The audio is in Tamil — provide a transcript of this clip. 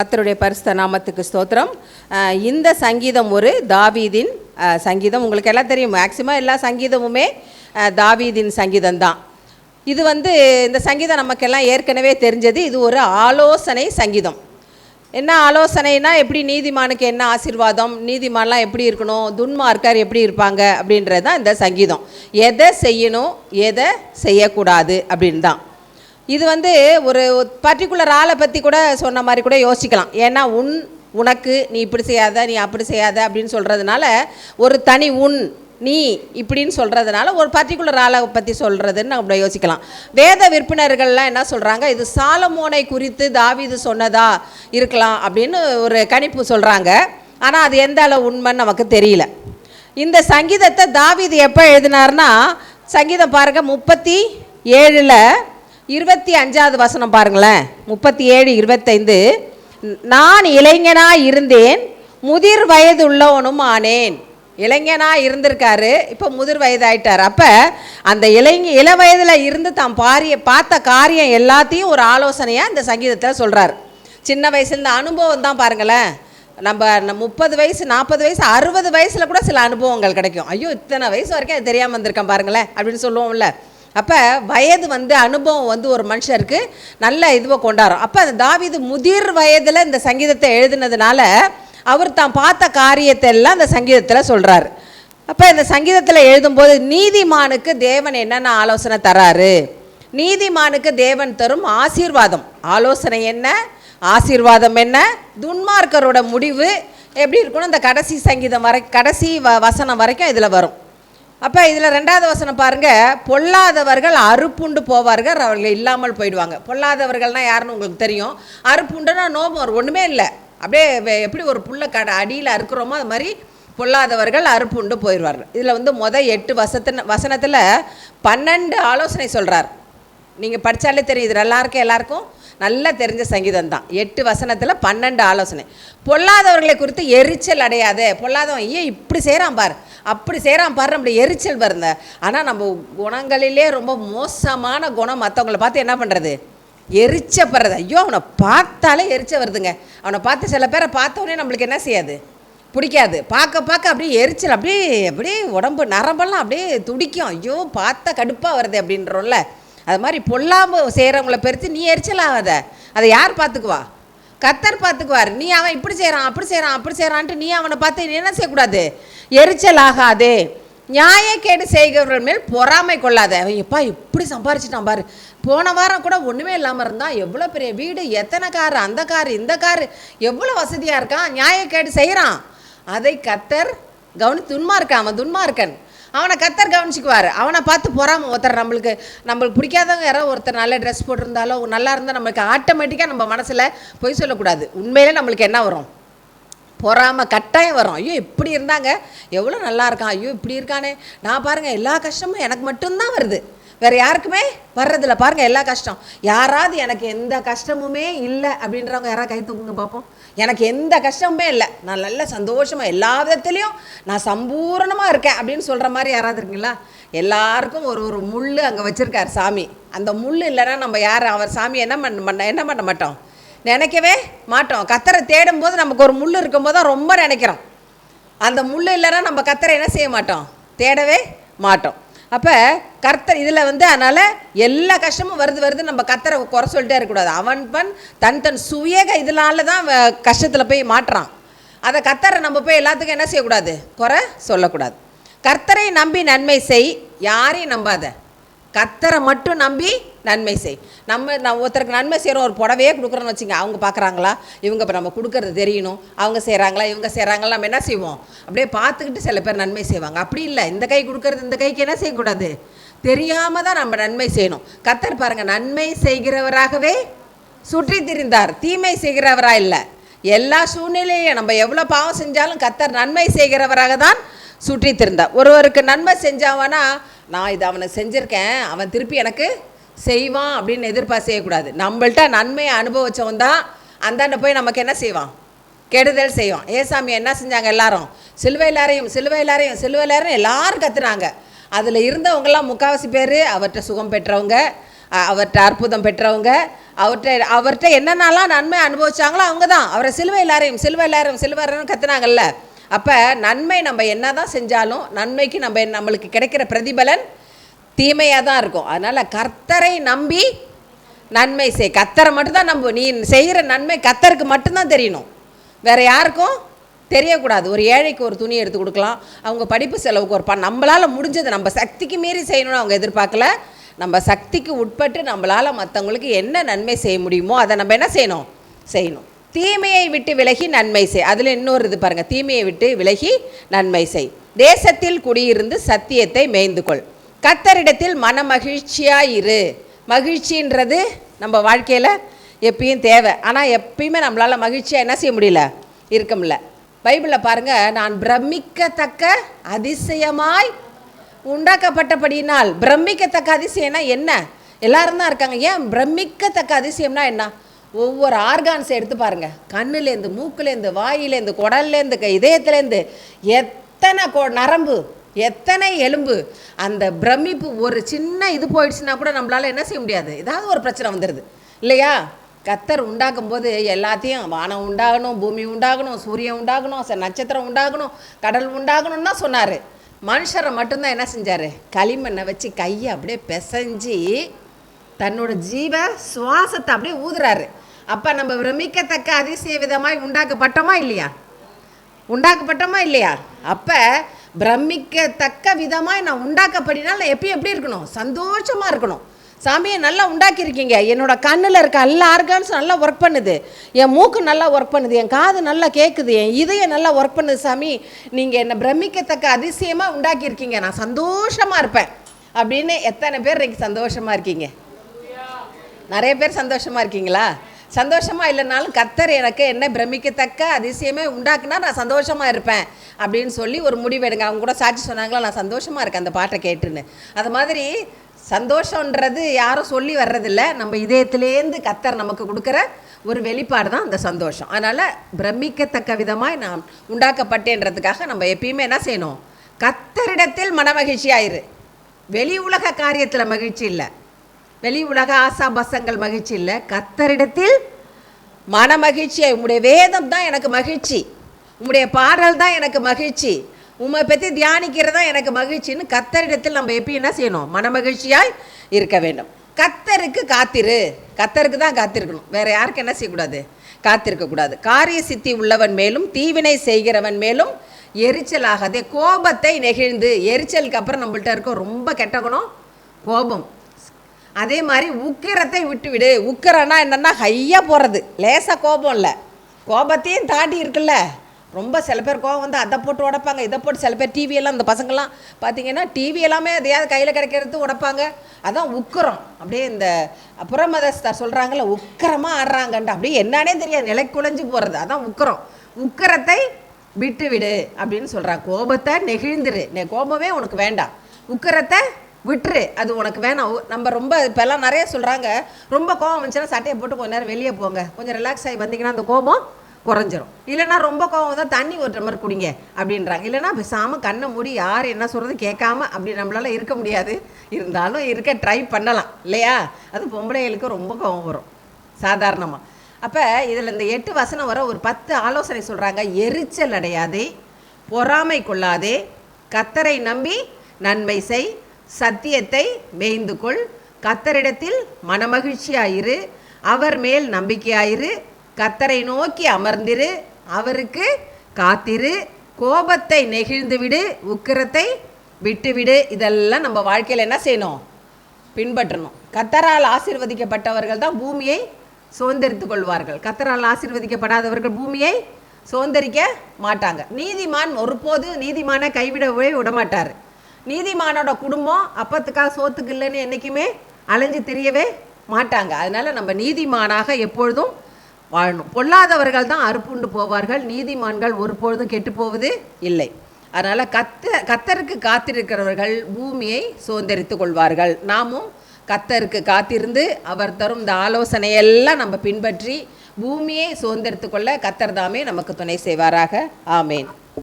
கத்தருடைய பரிசுத்த நாமத்துக்கு ஸ்தோத்திரம். இந்த சங்கீதம் ஒரு தாவீதின் சங்கீதம். உங்களுக்கு எல்லாம் தெரியும் மேக்சிமம் எல்லா சங்கீதமுமே தாவீதின் சங்கீதம் தான் இது வந்து இந்த சங்கீதம் நமக்கெல்லாம் ஏற்கனவே தெரிஞ்சது. இது ஒரு ஆலோசனை சங்கீதம். என்ன ஆலோசனைனா எப்படி நீதிமானுக்கு என்ன ஆசீர்வாதம் நீதிமான்லாம் எப்படி இருக்கணும் துன்மார்க்கர் எப்படி இருப்பாங்க அப்படின்றது தான் இந்த சங்கீதம். எதை செய்யணும் எதை செய்யக்கூடாது அப்படின்னு தான் இது வந்து ஒரு பர்டிகுலர் ஆளை பற்றி கூட சொன்ன மாதிரி கூட யோசிக்கலாம். ஏன்னா உன் உனக்கு நீ இப்படி செய்யாத நீ அப்படி செய்யாத அப்படின்னு சொல்கிறதுனால ஒரு தனி உன் நீ இப்படின்னு சொல்கிறதுனால ஒரு பர்டிகுலர் ஆளை பற்றி சொல்கிறதுன்னு நம்ம யோசிக்கலாம். வேத விற்பனர்கள்லாம் என்ன சொல்கிறாங்க இது சாலமோனை குறித்து தாவீது சொன்னதா இருக்கலாம் அப்படின்னு ஒரு கணிப்பு சொல்கிறாங்க ஆனால் அது எந்த அளவு உண்மைன்னு நமக்கு தெரியல. இந்த சங்கீதத்தை தாவீது எப்போ எழுதினார்னா சங்கீதம் பாருங்கள் முப்பத்தி ஏழில் இருபத்தி அஞ்சாவது வசனம் பாருங்களேன். முப்பத்தி ஏழு இருபத்தைந்து. நான் இளைஞனாக இருந்தேன் முதிர் வயது உள்ளவனும் ஆனேன். இளைஞனாக இருந்திருக்காரு இப்போ முதிர் வயதாயிட்டார். அப்போ அந்த இளைஞ இள வயதில் இருந்து தாம் பாரிய பார்த்த காரியம் எல்லாத்தையும் ஒரு ஆலோசனையாக இந்த சங்கீதத்தில் சொல்கிறார் சின்ன வயசுலேருந்து அனுபவம் தான் பாருங்களேன். நம்ம முப்பது வயசு நாற்பது வயசு அறுபது வயசில் கூட சில அனுபவங்கள் கிடைக்கும். ஐயோ இத்தனை வயசு வரைக்கும் அது தெரியாமல் வந்திருக்கேன் பாருங்களேன் அப்படின்னு சொல்லுவோம்ல. அப்போ வயது வந்து அனுபவம் வந்து ஒரு மனுஷருக்கு நல்ல இதுவை கொண்டாடும் அப்போ அந்த தாவீது முதிர் வயதில் இந்த சங்கீதத்தை எழுதினதுனால அவர் தான் பார்த்த காரியத்தை எல்லாம் அந்த சங்கீதத்தில் சொல்கிறாரு அப்போ இந்த சங்கீதத்தில் எழுதும்போது நீதிமானுக்கு தேவன் என்னென்ன ஆலோசனை தராரு? நீதிமானுக்கு தேவன் தரும் ஆசீர்வாதம். ஆலோசனை என்ன? ஆசீர்வாதம் என்ன? துன்மார்க்கரோட முடிவு எப்படி இருக்கணும் இந்த கடைசி சங்கீதம் வரை கடைசி வ வசனம் வரைக்கும் இதில் வரும். அப்போ இதில் ரெண்டாவது வசனம் பாருங்கள் பொல்லாதவர்கள் அறுப்புண்டு போவார்கள் அவர்கள் இல்லாமல் போயிடுவாங்க. பொல்லாதவர்கள்னால் யாருன்னு உங்களுக்கு தெரியும். அறுப்புண்டுன்னா நோபம் வரும். ஒன்றுமே இல்லை. அப்படியே எப்படி ஒரு புள்ள கடை அடியில் அறுக்கிறோமோ அது மாதிரி பொல்லாதவர்கள் அறுப்புண்டு போயிடுவார்கள். இதில் வந்து மொதல் எட்டு வசத்தின வசனத்தில் பன்னெண்டு ஆலோசனை சொல்கிறார் நீங்கள் படித்தாலே தெரியுது எல்லாருக்கும் எல்லாருக்கும்? நல்லா தெரிஞ்ச சங்கீதம் தான். எட்டு வசனத்தில் பன்னெண்டு ஆலோசனை. பொல்லாதவர்களை குறித்து எரிச்சல் அடையாதே. பொல்லாதவன் ஏன் இப்படி செய்கிறான் பாரு. அப்படி செய்கிறான் பாரு நம்மளை எரிச்சல் வருந்த ஆனால் நம்ம குணங்களிலே ரொம்ப மோசமான குணம் மற்றவங்கள பார்த்து என்ன பண்ணுறது எரிச்சப்படுறது. ஐயோ அவனை பார்த்தாலே எரிச்ச வருதுங்க. அவனை பார்த்து சில பேரை பார்த்தோன்னே நம்மளுக்கு என்ன செய்யாது? பிடிக்காது. பார்க்க பார்க்க அப்படியே எரிச்சல் அப்படியே அப்படியே உடம்பு நரம்பெல்லாம் அப்படியே துடிக்கும். ஐயோ பார்த்தா கடுப்பாக வருது அப்படின்றோம்ல. அது மாதிரி பொல்லாமல் செய்கிறவங்கள பெருத்து நீ எரிச்சல் ஆகாத. அதை யார் பார்த்துக்குவா? கத்தர் பார்த்துக்குவார். நீ அவன் இப்படி செய்கிறான் அப்படி செய்கிறான் அப்படி செய்கிறான்ட்டு நீ அவனை பார்த்து என்ன செய்யக்கூடாது? எரிச்சல் ஆகாதே. நியாயக்கேடு செய்கிறவர்கள் மேல் பொறாமை கொள்ளாத. அவன் எப்பா இப்படி சம்பாரிச்சிட்டான் பாரு. போன வாரம் கூட ஒன்றுமே இல்லாமல் இருந்தான் எவ்வளோ பெரிய வீடு எத்தனை காரு அந்த காரு இந்த காரு எவ்வளோ வசதியாக இருக்கான் நியாயக்கேடு செய்கிறான் அதை கத்தர் கவனி துன்மார்க்கான் அவன் துன்மார்க்கன். அவனை கத்தர் கவனிச்சுக்குவார். அவனை பார்த்து பொறாம ஒருத்தர் நம்மளுக்கு நம்மளுக்கு பிடிக்காதவங்க யாரோ ஒருத்தர் நல்ல ட்ரெஸ் போட்டிருந்தாலோ நல்லா இருந்தால் நம்மளுக்கு ஆட்டோமேட்டிக்காக நம்ம மனசில் பொய் சொல்லக்கூடாது. உண்மையிலே நம்மளுக்கு என்ன வரும்? பொறாமல் கட்டாயம் வரும். ஐயோ இப்படி இருந்தாங்க. எவ்வளோ நல்லா இருக்கான். ஐயோ இப்படி இருக்கானே. நான் பாருங்கள் எல்லா கஷ்டமும் எனக்கு மட்டும்தான் வருது. வேறு யாருக்குமே வர்றதில்ல. பாருங்கள் எல்லா கஷ்டம். யாராவது எனக்கு எந்த கஷ்டமுமே இல்லை அப்படின்றவங்க யாராவது கை தூக்குங்க பார்ப்போம் எனக்கு எந்த கஷ்டமுமே இல்லை. நான் நல்ல சந்தோஷமாக எல்லா விதத்துலேயும் நான் சம்பூரணமாக இருக்கேன் அப்படின்னு சொல்கிற மாதிரி யாராவது இருக்கீங்களா? எல்லாருக்கும் ஒரு ஒரு முள் அங்கே வச்சுருக்கார் சாமி. அந்த முள் இல்லைன்னா நம்ம யார்? அவர் சாமி என்ன பண்ண பண்ண என்ன பண்ண மாட்டோம்? நினைக்கவே மாட்டோம். கத்தரை தேடும் போது நமக்கு ஒரு முள் இருக்கும்போது தான் ரொம்ப நினைக்கிறோம். அந்த முள் இல்லைன்னா நம்ம கத்தரை என்ன செய்ய மாட்டோம்? தேடவே மாட்டோம். அப்போ கர்த்தர் இதில் வந்து அதனால் எல்லா கஷ்டமும் வருது வருது நம்ம கர்த்தரை குறை சொல்லிட்டே இருக்கக்கூடாது அவன் பண் தன் தன் சுயக இதனால தான் கஷ்டத்தில் போய் மாட்டுறான். அதை கர்த்தரை நம்ம போய் எல்லாத்துக்கும் என்ன செய்யக்கூடாது? குறை சொல்லக்கூடாது. கர்த்தரை நம்பி நன்மை செய் யாரையும் நம்பாத. கத்தரை மட்டும் நம்பி நன்மை செய். நம்ம நான் ஒருத்தருக்கு நன்மை செய்கிறோம் ஒரு புடவையே கொடுக்குறோன்னு வச்சுங்க அவங்க பார்க்குறாங்களா இவங்க இப்போ நம்ம கொடுக்குறது தெரியணும். அவங்க செய்கிறாங்களா இவங்க செய்கிறாங்களா நம்ம என்ன செய்வோம்? அப்படியே பார்த்துக்கிட்டு சில பேர் நன்மை செய்வாங்க. அப்படி இல்லை. இந்த கை கொடுக்கறது இந்த கைக்கு என்ன செய்யக்கூடாது? தெரியாமல் தான் நம்ம நன்மை செய்யணும். கத்தர் பாருங்கள் நன்மை செய்கிறவராகவே சுற்றி திரிந்தார். தீமை செய்கிறவரா இல்லை. எல்லா சூழ்நிலையும் நம்ம எவ்வளோ பாவம் செஞ்சாலும் கத்தர் நன்மை செய்கிறவராக தான் சுற்றி திருந்தார். ஒருவருக்கு நன்மை செஞ்சாவனா நான் இது அவனை செஞ்சுருக்கேன் அவன் திருப்பி எனக்கு செய்வான் அப்படின்னு எதிர்பார்த்து செய்யக்கூடாது. நம்மள்ட்ட நன்மையை அனுபவித்தவன் தான் அந்தாண்ட போய் நமக்கு என்ன செய்வான்? கெடுதல் செய்வான். ஏசாமி என்ன செஞ்சாங்க எல்லாரும்? சிலுவையிலாரையும் சிலுவையிலாரையும் சிலுவையிலாரையும் எல்லாரும் கத்துனாங்க. அதில் இருந்தவங்கெல்லாம் முக்காவாசி பேர் அவர்கிட்ட சுகம் பெற்றவங்க அவர்கிட்ட அற்புதம் பெற்றவங்க அவர்கிட்ட அவர்கிட்ட என்னென்னலாம் நன்மை அனுபவிச்சாங்களோ அவங்க தான் அவரை சிலுவை எல்லாரையும் சிலுவை எல்லாரும் சிலுவை கத்துனாங்கல்ல. அப்போ நன்மை நம்ம என்ன தான் செஞ்சாலும் நன்மைக்கு நம்ம நம்மளுக்கு கிடைக்கிற பிரதிபலன் தீமையாக தான் இருக்கும். அதனால் கர்த்தரை நம்பி நன்மை செய். கத்தரை மட்டும்தான் நம்ப. நீ செய்கிற நன்மை கத்தருக்கு மட்டும்தான் தெரியணும். வேறு யாருக்கும் தெரியக்கூடாது. ஒரு ஏழைக்கு ஒரு துணி எடுத்து கொடுக்கலாம். அவங்க படிப்பு செலவுக்கு ஒரு ப நம்மளால் முடிஞ்சது நம்ம சக்திக்கு மீறி செய்யணும்னு அவங்க எதிர்பார்க்கல. நம்ம சக்திக்கு உட்பட்டு நம்மளால் மற்றவங்களுக்கு என்ன நன்மை செய்ய முடியுமோ அதை நம்ம என்ன செய்யணும்? செய்யணும். தீமையை விட்டு விலகி நன்மை செய். அதில் இன்னொரு இது பாருங்கள் தீமையை விட்டு விலகி நன்மை செய். தேசத்தில் குடியிருந்து சத்தியத்தை மேய்ந்து கொள். கத்தரிடத்தில் மன மகிழ்ச்சியாக இரு. மகிழ்ச்சின்றது நம்ம வாழ்க்கையில் எப்பயும் தேவை. ஆனால் எப்பயுமே நம்மளால் மகிழ்ச்சியாக என்ன செய்ய முடியல? இருக்க முடியல. பைபிளில் பாருங்க நான் பிரமிக்கத்தக்க அதிசயமாய் உண்டாக்கப்பட்டபடியினால் பிரமிக்கத்தக்க அதிசயம்னா என்ன? எல்லாரும் தான் இருக்காங்க. ஏன்? பிரமிக்கத்தக்க அதிசயம்னா என்ன? ஒவ்வொரு ஆர்கான்ஸ் எடுத்து பாருங்கள் கண்ணுலேருந்து மூக்குலேருந்து வாயிலேருந்து குடல்லேருந்து க- இதயத்துலேருந்து எத்தனை கொ நரம்பு எத்தனை எலும்பு அந்த பிரமிப்பு ஒரு சின்ன இது போயிடுச்சுன்னா கூட நம்மளால் என்ன செய்ய முடியாது. ஏதாவது ஒரு பிரச்சனை வந்துடுது இல்லையா? கத்தர் உண்டாக்கும் போது எல்லாத்தையும் வானம் உண்டாகணும் பூமி உண்டாகணும் சூரியன் உண்டாகணும் ச- நட்சத்திரம் உண்டாகணும் கடல் உண்டாகணும்னு தான் சொன்னார். மனுஷரை மட்டும்தான் என்ன செஞ்சார்? களிமண்ணை வச்சு கையை அப்படியே பிசைஞ்சு தன்னோட ஜீவ சுவாசத்தை அப்படியே ஊதுறாரு. அப்போ நம்ம பிரமிக்கத்தக்க அதிசய விதமாய் உண்டாக்கப்பட்டோமா இல்லையா? உண்டாக்கப்பட்டோமா இல்லையா? அப்போ பிரமிக்கத்தக்க விதமாய் நான் உண்டாக்கப்படினால் நான் எப்பயும் எப்படி இருக்கணும்? சந்தோஷமாக இருக்கணும். சாமியை நல்லா உண்டாக்கியிருக்கீங்க. என்னோட கண்ணில் இருக்க எல்லா ஆர்கான்ஸும் நல்லா ஒர்க் பண்ணுது. என் மூக்கு நல்லா ஒர்க் பண்ணுது. என் காது நல்லா கேட்குது என் இதயம் நல்லா ஒர்க் பண்ணுது சாமி. நீங்கள் என்னை பிரமிக்கத்தக்க அதிசயமாக உண்டாக்கியிருக்கீங்க. நான் சந்தோஷமாக இருப்பேன். அப்படின்னு எத்தனை பேர் இன்றைக்கி சந்தோஷமாக இருக்கீங்க? நிறைய பேர் சந்தோஷமாக இருக்கீங்களா? சந்தோஷமாக இல்லைனாலும் கத்தர் எனக்கு என்ன பிரமிக்கத்தக்க அதிசயமே உண்டாக்குனா நான் சந்தோஷமாக இருப்பேன் அப்படின்னு சொல்லி ஒரு முடிவெடுங்க அவங்க கூட சாட்சி சொன்னாங்களா நான் சந்தோஷமாக இருக்கேன். அந்த பாட்டை கேட்டுன்னு. அது மாதிரி சந்தோஷன்றது யாரும் சொல்லி வர்றதில்ல. நம்ம இதயத்திலேருந்து கத்தர் நமக்கு கொடுக்குற ஒரு வெளிப்பாடு தான் அந்த சந்தோஷம். அதனால் பிரமிக்கத்தக்க விதமாக நான் உண்டாக்கப்பட்டேன்றதுக்காக நம்ம எப்பயுமே என்ன செய்யணும்? கத்தரிடத்தில் மனமகிழ்ச்சியாயிரு. வெளி உலக காரியத்தில் மகிழ்ச்சி இல்லை. வெளி உலக ஆசாபாசங்கள் மகிழ்ச்சி இல்லை. கத்தரிடத்தில் மன மகிழ்ச்சி உங்களுடைய வேதம் தான் எனக்கு மகிழ்ச்சி. உங்களுடைய பாடல் தான் எனக்கு மகிழ்ச்சி. உம்மை பற்றி தியானிக்கிறது தான் எனக்கு மகிழ்ச்சின்னு கத்தரிடத்தில் நம்ம எப்பயும் என்ன செய்யணும்? மன மகிழ்ச்சியாய் இருக்க வேண்டும். கத்தருக்கு காத்திரு. கத்தருக்கு தான் காத்திருக்கணும். வேறு யாருக்கு என்ன செய்யக்கூடாது? காத்திருக்கக்கூடாது காரிய சித்தி உள்ளவன் மேலும் தீவினை செய்கிறவன் மேலும் எரிச்சலாகாதே கோபத்தை நெகிழ்ந்து எரிச்சலுக்கு அப்புறம் நம்மள்ட்ட இருக்க ரொம்ப கெட்ட குணம் கோபம். அதே மாதிரி உக்கிரத்தை விட்டுவிடு. உக்கிரன்னா என்னன்னா ஹையாக போகிறது லேசாக கோபம் இல்லை. கோபத்தையும் தாண்டி இருக்குல்ல. ரொம்ப சில பேர் கோபம் வந்து அதை போட்டு உடைப்பாங்க இதை போட்டு சில பேர் டிவியெல்லாம் அந்த இந்த பசங்கள்லாம் பார்த்தீங்கன்னா டிவி எல்லாமே எதையாவது கையில் கிடைக்கிறது உடைப்பாங்க. அதான் உக்கரம். அப்படியே இந்த புறமதஸ்தார் சொல்கிறாங்கல்ல உக்கிரமாக ஆடுறாங்கன்ட்டு. அப்படியே என்னன்னே தெரியாது. நிலை குலைஞ்சு போகிறது அதான் உக்கரம். உக்கிரத்தை விட்டு விடு அப்படின்னு சொல்கிறாங்க கோபத்தை நெகிழ்ந்துரு. நெ கோபமே உனக்கு வேண்டாம். உக்கிரத்தை விட்டுரு. அது உனக்கு வேணாம். நம்ம ரொம்ப இப்போல்லாம் நிறைய சொல்கிறாங்க ரொம்ப கோபம் வந்துச்சுன்னா சட்டையை போட்டு கொஞ்ச நேரம் வெளியே போங்க. கொஞ்சம் ரிலாக்ஸ் ஆகி வந்தீங்கன்னா அந்த கோபம் குறைஞ்சிரும். இல்லைன்னா ரொம்ப கோபம் தான் தண்ணி ஓட்டுற மாதிரி குடிங்க அப்படின்றாங்க. இல்லைன்னா பேசாமல் கண்ணை மூடி யார் என்ன சொல்கிறது கேட்காம அப்படி நம்மளால இருக்க முடியாது. இருந்தாலும் இருக்க ட்ரை பண்ணலாம். இல்லையா? அது பொம்பளைகளுக்கு ரொம்ப கோபம் வரும். சாதாரணமாக அப்போ இதில் இந்த எட்டு வசனம் வர ஒரு பத்து ஆலோசனை சொல்கிறாங்க எரிச்சல் அடையாதே பொறாமை கொள்ளாதே கத்தரை நம்பி நன்மை செய் சத்தியத்தை மேய்ந்து கொள் கத்தரிடத்தில் மனமகிழ்ச்சியாயிரு. அவர் மேல் நம்பிக்கையாயிரு. கத்தரை நோக்கி அமர்ந்திரு. அவருக்கு காத்திரு. கோபத்தை நெகிழ்ந்து விடு உக்கிரத்தை விட்டுவிடு. இதெல்லாம் நம்ம வாழ்க்கையில் என்ன செய்யணும்? பின்பற்றணும். கத்தரால் ஆசீர்வதிக்கப்பட்டவர்கள் தான் பூமியை சுதந்திரித்துக் கொள்வார்கள் கத்தரால் ஆசீர்வதிக்கப்படாதவர்கள் பூமியை சுதந்திரிக்க மாட்டாங்க. நீதிமான் ஒருபோது நீதிமானை கைவிடவே விடமாட்டார். நீதிமானோட குடும்பம் அப்பத்துக்காக சோத்துக்கு இல்லைன்னு என்றைக்குமே அலைஞ்சு தெரியவே மாட்டாங்க. அதனால நம்ம நீதிமானாக எப்பொழுதும் வாழணும். பொல்லாதவர்கள் தான் அறுப்புண்டு போவார்கள். நீதிமான்கள் ஒருபொழுதும் கெட்டு போவது இல்லை. அதனால் கத்த கத்தருக்கு காத்திருக்கிறவர்கள் பூமியை சுதந்திரித்து கொள்வார்கள். நாமும் கத்தருக்கு காத்திருந்து அவர் தரும் இந்த ஆலோசனையெல்லாம் நம்ம பின்பற்றி பூமியை சுதந்திரித்துக் கொள்ள கத்தர் தாமே நமக்கு துணை செய்வாராக. ஆமேன்.